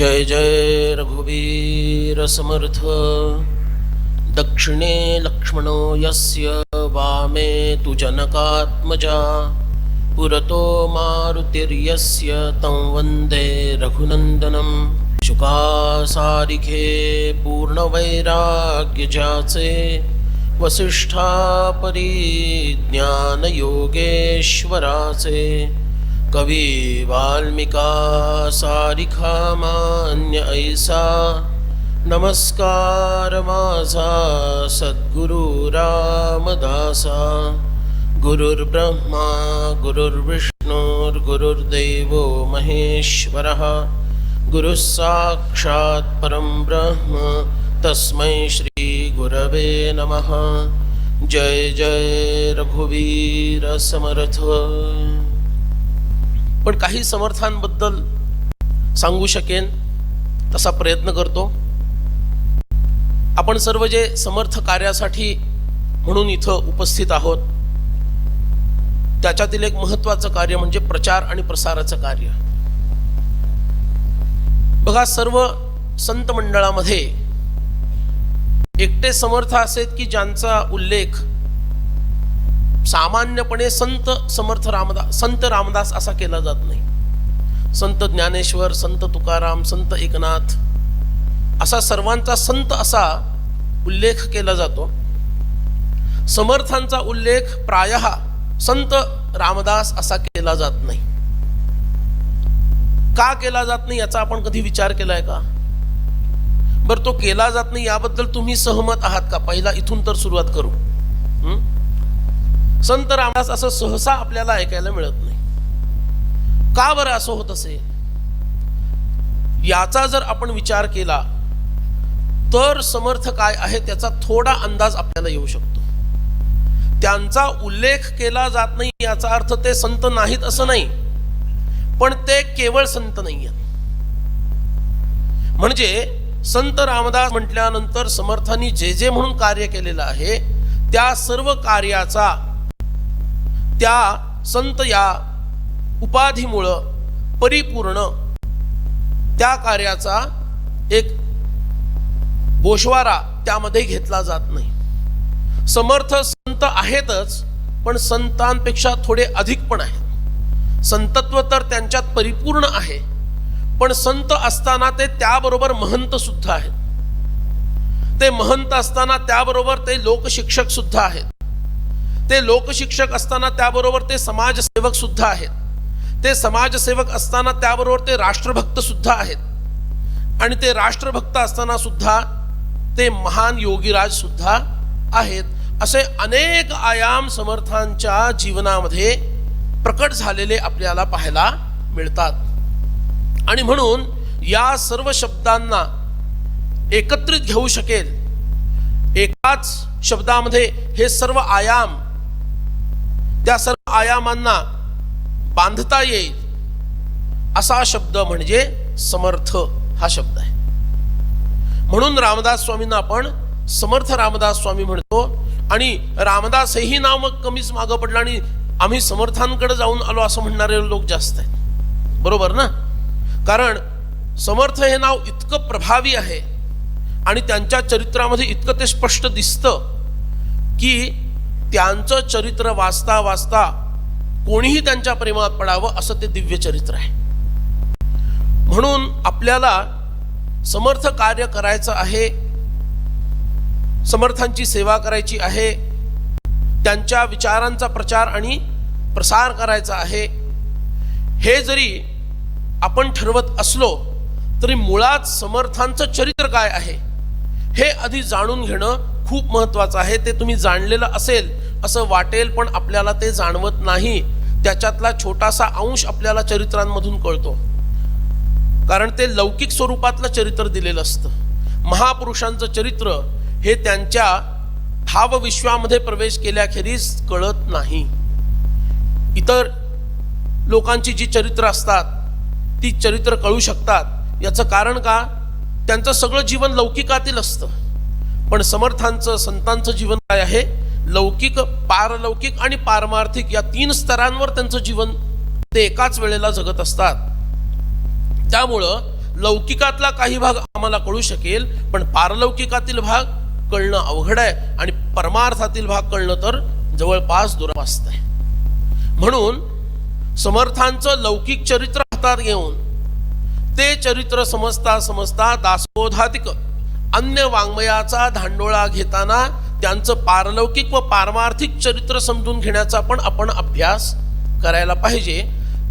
जय जय रघुवीर समर्थ। दक्षिणे लक्ष्मणो यस्य वामे तु जनकात्मजा पुरतो मारुतिर्यस्य तं वन्दे रघुनन्दनं शुकासारिखे पूर्णवैराग्यजाचे वसिष्ठापरिज्ञानयोगेश्वराचे। कवी वाल्मिका सारिखा मान्य ऐसा। नमस्कार माझा सद्गुरु रामदासा। गुरुर्ब्रह्मा गुरुर्विष्णुर्गुरुर्देव महेश्वरः। गुरुः साक्षात् परं ब्रह्म तस्मै श्रीगुरवे नमः। जय जय रघुवीर समर्थ। पण काही समर्थांबद्दल सांगू शकेन तसा प्रयत्न करतो. आपण सर्व जे समर्थ कार्यासाठी म्हणून इथं उपस्थित आहोत त्याच्यातील एक महत्वाचं कार्य म्हणजे प्रचार आणि प्रसाराचं कार्य. बघा सर्व संत मंडळामध्ये एकटे समर्थ असेत की ज्यांचा उल्लेख सामान्यपणे संत समर्थ रामदास संत रामदास असा केला जात नाही. संत ज्ञानेश्वर संत तुकाराम संत एकनाथ असा सर्वांचा संत असा उल्लेख केला जातो. समर्थांचा उल्लेख प्राय संत रामदास असा केला जात नाही. का केला जात नाही याचा आपण कधी विचार केलाय का? बरं तो केला जात नाही याबद्दल तुम्ही सहमत आहात का? पहिला इथून तर सुरुवात करू. संत रामदास असं सहसा आपल्याला ऐकायला मिळत नाही. का बरं असं होत असेल? याचा जर आपण विचार केला तर समर्थ काय आहे त्याचा थोडा अंदाज आपल्याला येऊ शकतो. त्यांचा उल्लेख केला जात नाही याचा अर्थ ते संत नाहीत असं नाही. पण ते केवळ संत नाही म्हणजे संत रामदास म्हटल्यानंतर समर्थांनी जे जे म्हणून कार्य केलेलं आहे त्या सर्व कार्याचा त्या संत या उपाधीमुळं परिपूर्ण त्या कार्याचा एक बोशवारा त्यामध्ये घेतला जात नाही. समर्थ संत आहेतच पण संतांपेक्षा थोडे अधिक पण आहेत. संतत्व तर त्यांच्यात परिपूर्ण आहे पण संत असताना ते त्याबरोबर महंत सुद्धा आहेत. ते महंत असताना त्याबरोबर ते लोकशिक्षक सुद्धा आहेत. ते लोकशिक्षक असताना त्याबरोबर ते समाजसेवक सुद्धा आहेत. ते समाजसेवक असताना त्याबरोबर ते राष्ट्रभक्त सुद्धा आहेत. आणि ते राष्ट्रभक्त असताना सुद्धा ते महान योगीराज सुद्धा आहेत. असे अनेक आयाम समर्थांच्या जीवनामध्ये प्रकट झालेले आपल्याला पाहायला मिळतात. आणि म्हणून या सर्व शब्दांना एकत्रित घेऊ शकेल. एकाच शब्दामध्ये हे सर्व आयाम त्या सर्व आयामांना बांधता येईल असा शब्द म्हणजे समर्थ हा शब्द आहे. म्हणून रामदास स्वामींना आपण समर्थ रामदास स्वामी म्हणतो आणि रामदास हेही नाव मग कमीच मागं पडलं आणि आम्ही समर्थांकडे जाऊन आलो असं म्हणणारे लोक जास्त आहेत. बरोबर ना? कारण समर्थ हे नाव इतकं प्रभावी आहे आणि त्यांच्या चरित्रामध्ये इतकं ते स्पष्ट दिसतं की त्यांचं चरित्र वाचता वाचता कोणीही त्यांच्या प्रेमात पडावं असं ते दिव्य चरित्र आहे. म्हणून आपल्याला समर्थ कार्य करायचं आहे समर्थांची सेवा करायची आहे त्यांच्या विचारांचा प्रचार आणि प्रसार करायचा आहे. हे जरी आपण ठरवत असलो तरी मुळात समर्थांचं चरित्र काय आहे हे आधी जाणून घेणं खूप महत्त्वाचं आहे ते तुम्ही जाणलेलं असेल असं वाटेल पण आपल्याला ते जाणवत नाही. त्याच्यातला छोटासा अंश आपल्याला चरित्रांमधून कळतो. कारण ते लौकिक स्वरूपातलं चरित्र दिलेलं असतं. महापुरुषांचं चरित्र हे त्यांच्या भावविश्वामध्ये प्रवेश केल्याखेरीज कळत नाही. इतर लोकांची जी चरित्र असतात ती चरित्र कळू शकतात. याचं कारण का? त्यांचं सगळं जीवन लौकिकातील असतं. पण समर्थांचं संतांचं जीवन काय आहे? लौकिक पारलौकिक आणि पारमार्थिक या तीन स्तरांवर त्यांचं जीवन ते एकाच वेळेला जगत असतात. त्यामुळं लौकिकातला काही भाग आम्हाला कळू शकेल पण पारलौकिकातील भाग कळणं अवघड आहे आणि परमार्थातील भाग कळणं तर जवळपास दुरापास्त आहे. म्हणून समर्थांचं लौकिक चरित्र हातात घेऊन ते चरित्र समजता समजता दासबोधातिक अन्य वाङ्मयाचा धांडोळा घेताना त्यांचं पारलौकिक व पारमार्थिक चरित्र समजून घेण्याचा पण आपण अभ्यास करायला पाहिजे.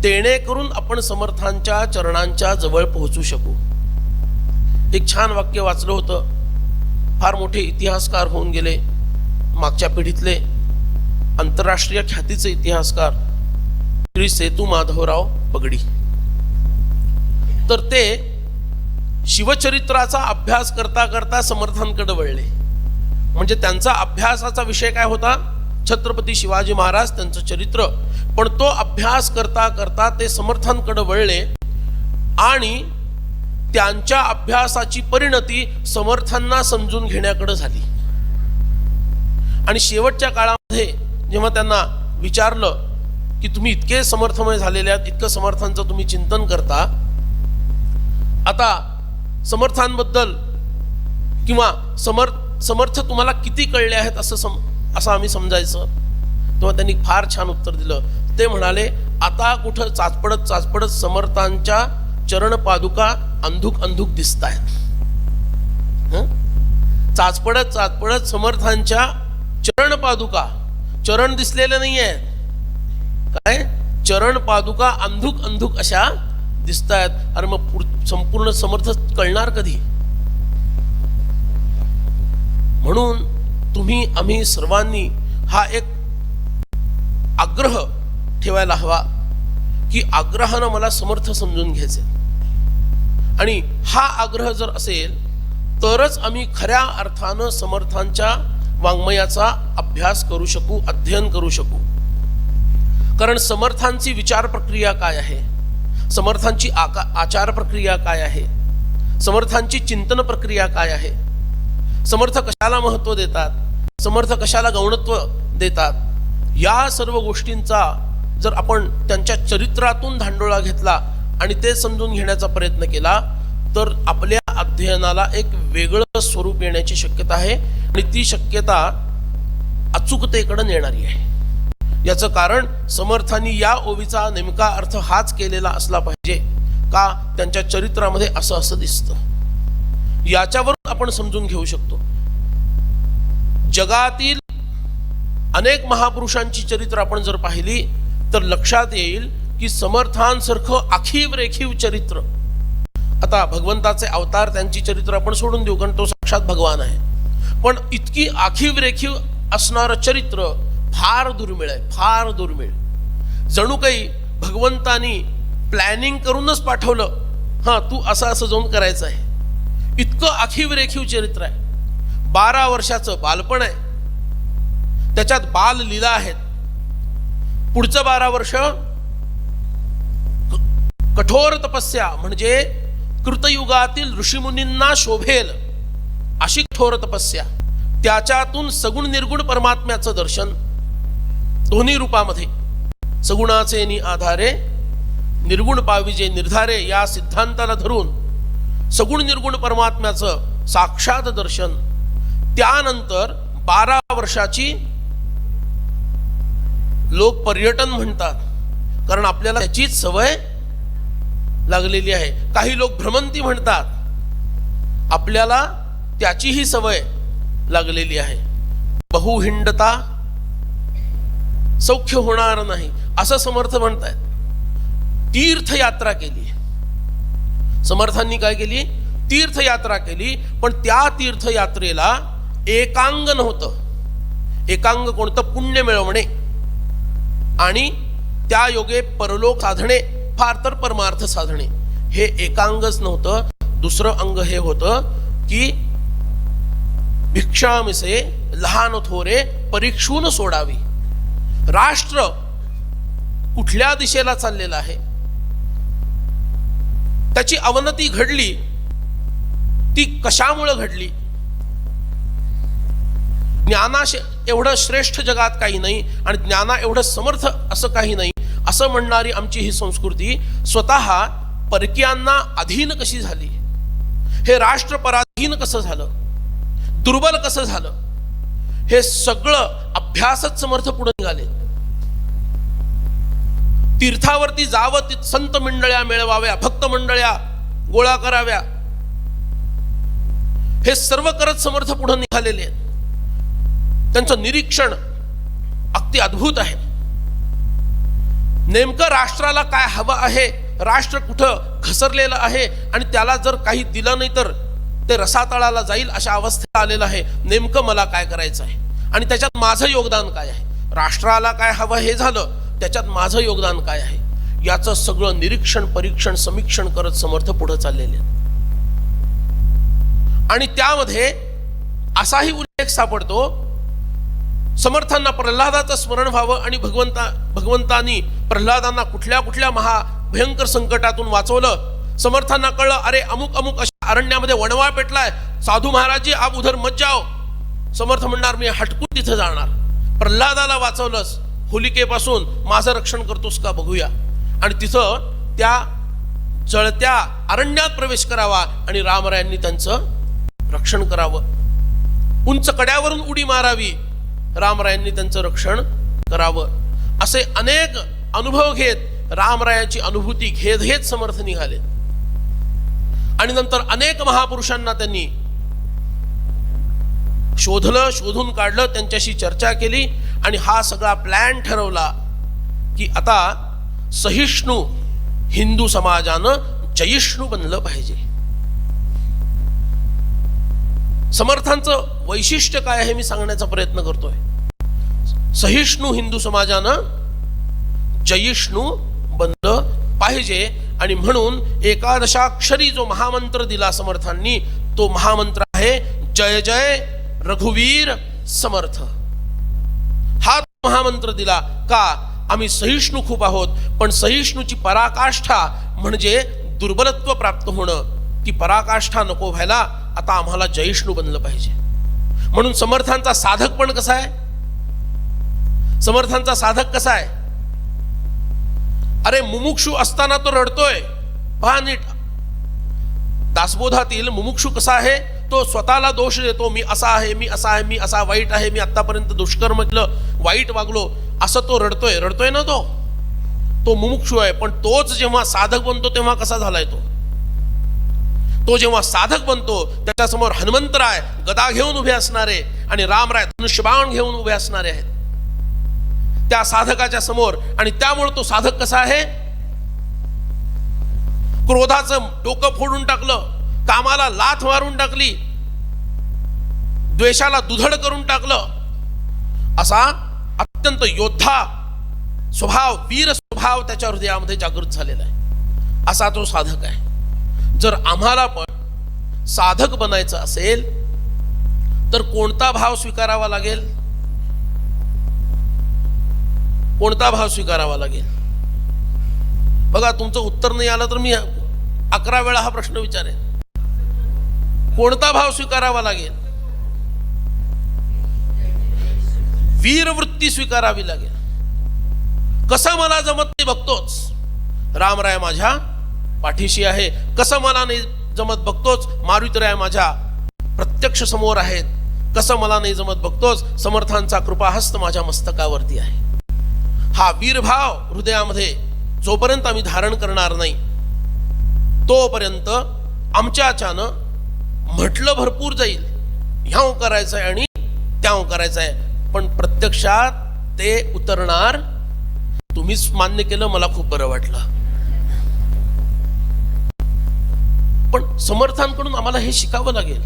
तेणेकरून आपण समर्थांच्या चरणांच्या जवळ पोहोचू शकू. एक छान वाक्य वाचलं होतं. फार मोठे इतिहासकार होऊन गेले. मागच्या पिढीतले आंतरराष्ट्रीय ख्यातीचे इतिहासकार श्री सेतू माधवराव पगडी. तर ते शिवचरित्राचा अभ्यास करता करता समर्थांकडे वळले. म्हणजे त्यांचा अभ्यासाचा विषय काय होता? छत्रपती शिवाजी महाराज त्यांचं चरित्र. पण तो अभ्यास करता करता ते समर्थांकडे वळले आणि त्यांच्या अभ्यासाची परिणती समर्थांना समजून घेण्याकडे झाली. आणि शेवटच्या काळामध्ये जेव्हा त्यांना विचारलं की तुम्ही इतके समर्थमय झालेले आहात इतकं समर्थांचं तुम्ही चिंतन करता आता समर्थांबद्दल किंवा समर्थ समर्थ तुम्हाला किती कळले आहेत असं सम असं आम्ही समजायचं. तेव्हा त्यांनी फार छान उत्तर दिलं. ते म्हणाले आता कुठं चाचपडत चाचपडत समर्थांच्या चरणपादुका अंधुक अंधुक दिसत आहेत चाचपडत चाचपडत समर्थांच्या चरण पादुका चरण दिसलेले नाही आहेत काय? चरण पादुका अंधुक अंधुक अशा दिसत आहेत अरे मग संपूर्ण समर्थ कळणार कधी? म्हणून तुम्ही आम्ही सर्वांनी हा एक आग्रह ठेवायला हवा की आग्रहानं मला समर्थ समजून घ्यायचे आणि हा आग्रह जर असेल तरच आम्ही खऱ्या अर्थानं समर्थांच्या वाङ्मयाचा अभ्यास करू शकू अध्ययन करू शकू. कारण समर्थांची विचार प्रक्रिया काय आहे? समर्थांची आका आचार प्रक्रिया काय आहे? समर्थांची चिंतन प्रक्रिया काय आहे? समर्थ कशाला महत्त्व देतात? समर्थ कशाला गौणत्व देतात? या सर्व गोष्टींचा जर आपण त्यांच्या चरित्रातून धांडोळा घेतला आणि ते समजून घेण्याचा प्रयत्न केला तर आपल्या अध्ययनाला एक वेगळं स्वरूप येण्याची शक्यता आहे आणि ती शक्यता अचूकतेकडे नेणारी आहे. याचं कारण समर्थांनी या ओवीचा नेमका अर्थ हाच केलेला असला पाहिजे का त्यांच्या चरित्रामध्ये असं असं दिसतं? याच्यावरून आपण समजून घेऊ शकतो. जगातील अनेक महापुरुषांची चरित्र आपण जर पाहिली तर लक्षात येईल की समर्थांसारखं आखीव रेखीव चरित्र. आता भगवंताचे अवतार त्यांची चरित्र आपण सोडून देऊ कारण तो साक्षात भगवान आहे. पण इतकी आखीव रेखीव असणारं चरित्र फार दुर्मिळ आहे फार दुर्मिळ. जणू काही भगवंतानी प्लॅनिंग करूनच पाठवलं हां तू असं असं जाऊन करायचं आहे. इतकं आखीव रेखीव चरित्र आहे. बारा वर्षाचं बालपण आहे. त्याच्यात बाल लीला आहेत. पुढचं बारा वर्ष कठोर तपस्या म्हणजे कृतयुगातील ऋषीमुनींना शोभेल अशी कठोर तपस्या. त्याच्यातून सगुण निर्गुण परमात्म्याचं दर्शन दोन्ही रूपामध्ये. सगुणाचे नि आधारे निर्गुण पाविजे निर्धारे या सिद्धांताला धरून सगुण निर्गुण परमात्म्याचं साक्षात दर्शन त्यानंतर बारा वर्षाची लोक पर्यटन म्हणतात. कारण आपल्याला त्याचीच सवय लागलेली आहे. काही लोक भ्रमंती म्हणतात. आपल्याला त्याचीही सवय लागलेली आहे. बहुहिंडता सौख्य होणार नाही असं समर्थ म्हणतायत. तीर्थयात्रा केली समर्थांनी काय केली? तीर्थयात्रा केली पण त्या तीर्थयात्रेला एकांग नव्हतं एकांग कोणतं? पुण्य मिळवणे. आणि त्या योगे परलोक साधणे फार तर परमार्थ साधणे. हे एकांगच नव्हतं दुसरं अंग हे होतं की भिक्षामिसे लहान थोरे परीक्षून सोडावी. राष्ट्र कुठल्या दिशेला चाललेलं आहे? त्याची अवनती घडली ती कशामुळे घडली? ज्ञाना एवढं श्रेष्ठ जगात काही नाही आणि ज्ञाना एवढं समर्थ असं काही नाही असं म्हणणारी आमची ही संस्कृती स्वतः परकीयांना अधीन कशी झाली? हे राष्ट्र पराधीन कसं झालं? दुर्बल कसं झालं? हे सगळं अभ्यासच समर्थ पुढे निघाले. तीर्थावरती जावं ती संत मंडळ्या मिळवाव्या भक्त मंडळ्या गोळा कराव्या. हे सर्व करत समर्थ पुढे निघालेले आहेत. त्यांचं निरीक्षण अगदी अद्भुत आहे. नेमकं राष्ट्राला काय हवं आहे? राष्ट्र कुठं घसरलेलं आहे? आणि त्याला जर काही दिलं नाही तर ते रसातळाला जाईल अशा अवस्थेला आलेलं आहे. नेमकं मला काय करायचं आहे? आणि त्याच्यात माझं योगदान काय आहे? राष्ट्राला काय हवं हे झालं त्याच्यात माझं योगदान काय आहे? याचं सगळं निरीक्षण परीक्षण समीक्षण करत समर्थ पुढे चाललेले आणि त्यामध्ये असाही उल्लेख सापडतो समर्थांना प्रल्हादाचं स्मरण व्हावं आणि भगवंता भगवंतानी प्रल्हादांना कुठल्या कुठल्या महा भयंकर संकटातून वाचवलं समर्थांना कळलं अरे अमुक अमुक अशा अरण्यामध्ये वणवा पेटलाय. साधू महाराजी आप उधर मत जाओ. समर्थ म्हणणार मी हटकून तिथं जाणार. प्रल्हादाला वाचवलंस होलिकेपासून माझं रक्षण करतोस का बघूया. आणि तिथं त्या जळत्या अरण्यात प्रवेश करावा आणि रामरायांनी त्यांचं रक्षण करावं. उंच कड्यावरून उडी मारावी. रामरायांनी त्यांचं रक्षण करावं. असे अनेक अनुभव घेत रामरायाची अनुभूती घेत घेत समर्थ निघाले आणि नंतर अनेक महापुरुषांना त्यांनी शोधलं शोधून काढलं त्यांच्याशी चर्चा केली आणि हा सगळा प्लॅन ठरवला की आता सहिष्णू हिंदू समाजानं जयिष्णू बनलं पाहिजे. समर्थांचं वैशिष्ट्य काय आहे मी सांगण्याचा प्रयत्न करतोय. सहिष्णू हिंदू समाजानं जयिष्णू बनलं पाहिजे. आणि म्हणून एकादशाक्षरी जो महामंत्र दिला समर्थांनी तो महामंत्र आहे जय जय रघुवीर समर्थ. हा महामंत्र दिला का? आम्ही सहिष्णू खूप आहोत पण सहिष्णूची पराकाष्ठा म्हणजे दुर्बलत्व प्राप्त होणं. ती पराकाष्ठा नको व्हायला आता आम्हाला जयिष्णू बनलं पाहिजे. म्हणून समर्थांचा साधक पण कसा आहे? समर्थांचा साधक कसा आहे? अरे मुमुक्षू असताना तो रडतोय. पहा नीट. दासबोधातील मुमुक्षू कसा आहे? तो स्वतःला दोष देतो. मी असा आहे मी असा आहे मी असा वाईट आहे मी आतापर्यंत दुष्कर्म केलं वाईट वागलो असं तो रडतोय. रडतोय ना तो? तो मुमुक्षू आहे पण तोच जेव्हा साधक बनतो तेव्हा कसा झालाय तो? तो जेव्हा साधक बनतो त्याच्यासमोर हनुमंतराय गदा घेऊन उभे असणारे आणि रामराय धनुष्यबाण घेऊन उभे असणारे आहेत. त्या साधकाच्या समोर. आणि त्यामुळे तो साधक कसा आहे? क्रोधाचं डोकं फोडून टाकलं कामाला लाथ मारून टाकली द्वेषाला दुधड करून टाकलं. असा अत्यंत योद्धा स्वभाव वीर स्वभाव त्याच्या हृदयामध्ये जागृत झालेला आहे. असा तो साधक आहे. जर आम्हाला पण साधक बनायचं असेल तर कोणता भाव स्वीकारावा लागेल? कोणता भाव स्वीकारावा लागेल? बघा तुमचं उत्तर नाही आलं तर मी अकरा वेळा हा प्रश्न विचारेन. कोणता भाव स्वीकारावा लागेल? वीरवृत्ती स्वीकारावी लागेल. कसं मला जमत नाही बघतोच. रामराय माझ्या पाठीशी आहे. कसं मला नाही जमत बघतोच. मारुतराय माझ्या प्रत्यक्ष समोर आहेत. कसं मला नाही जमत बघतोच. समर्थांचा कृपाहस्त माझ्या मस्तकावरती आहे. हा वीरभाव हृदयामध्ये जोपर्यंत आम्ही धारण करणार नाही तोपर्यंत आमच्याच्यानं म्हटलं भरपूर जाईल. ह्याव करायचं आहे आणि त्याव करायचं आहे. पण प्रत्यक्षात ते उतरणार तुम्हीच मान्य केलं मला खूप बरं वाटलं. पण समर्थांकडून आम्हाला हे शिकावं लागेल.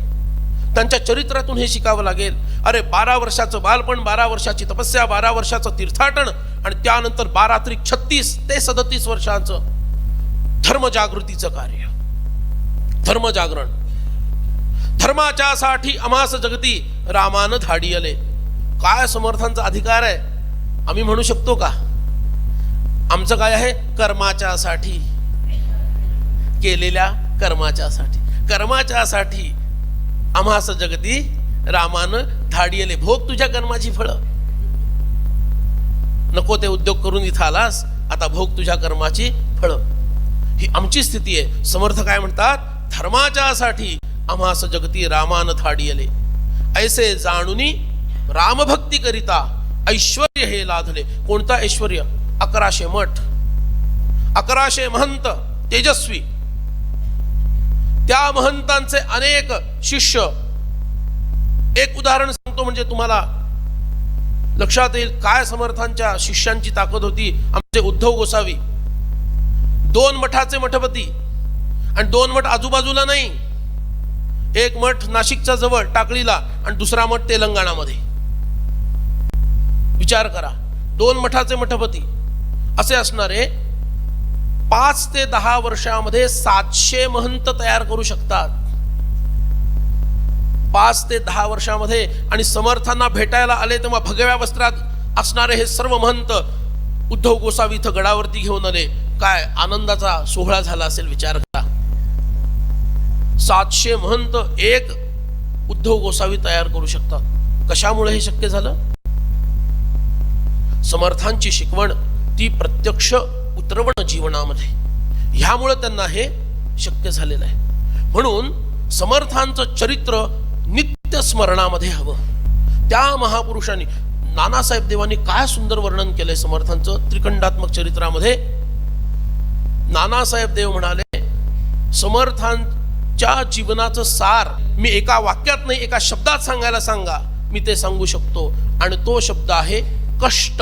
त्यांच्या चरित्रातून हे शिकावं लागेल. अरे बारा वर्षाचं बालपण बारा वर्षाची तपस्या बारा वर्षाचं तीर्थाटन आणि त्यानंतर बारा त्रिक छत्तीस ते सदतीस वर्षाचं धर्मजागृतीचं कार्य. धर्मजागरण. धर्माच्या साठी अमास जगती रामानं धाडी आले काय समर्थांचा अधिकार आहे? आम्ही म्हणू शकतो का? आमचं काय आहे? कर्माच्यासाठी. केलेल्या कर्माच्यासाठी. कर्माच्यासाठी आम्हास जगती रामानं धाडियले. भोग तुझ्या कर्माची फळं. नको ते उद्योग करून इथं आलास आता भोग तुझ्या कर्माची फळं. ही आमची स्थिती आहे. समर्थ काय म्हणतात? धर्माच्यासाठी आम्हास जगती रामान थाडियले ऐसे जाणुनी रामभक्ती करिता ऐश्वर हे लाधले. कोणता ऐश्वर अकराशे मठ. अकराशे महंत तेजस्वी त्या महंतांचे अनेक शिष्य. एक उदाहरण सांगतो म्हणजे तुम्हाला. लक्षात येईल काय समर्थांच्या शिष्यांची ताकद होती. आमचे उद्धव गोसावी. दोन मठाचे मठपती. आणि दोन मठ आजूबाजूला नाही. एक मठ नाशिकच्या जवळ टाकळीला आणि दुसरा मठ तेलंगणामध्ये. विचार करा. दोन मठाचे मठपती. असे असणारे पाच ते दहा वर्षामध्ये सातशे महंत तयार करू शकतात. पाच ते दहा वर्षामध्ये आणि समर्थांना भेटायला आले तेव्हा भगव्या वस्त्रात असणारे हे सर्व महंत उद्धव गोसावी इथं गडावरती घेऊन आले. काय आनंदाचा सोहळा झाला असेल विचार करा. सातशे महंत एक उद्धव गोसावी तयार करू शकतात. कशामुळे हे शक्य झालं? समर्थांची शिकवण ती प्रत्यक्ष द्रवण जीवनामध्ये. ह्यामुळे त्यांना हे शक्य झालेलं आहे. म्हणून समर्थांचं चरित्र नित्य स्मरणामध्ये हवं. त्या महापुरुषांनी नानासाहेब देवांनी काय सुंदर वर्णन केलंय समर्थांचं त्रिखंडात्मक चरित्रामध्ये? नानासाहेब देव म्हणाले समर्थांच्या जीवनाचं सार मी एका वाक्यात नाही एका शब्दात सांगायला सांगा. मी ते सांगू शकतो. आणि तो शब्द आहे कष्ट.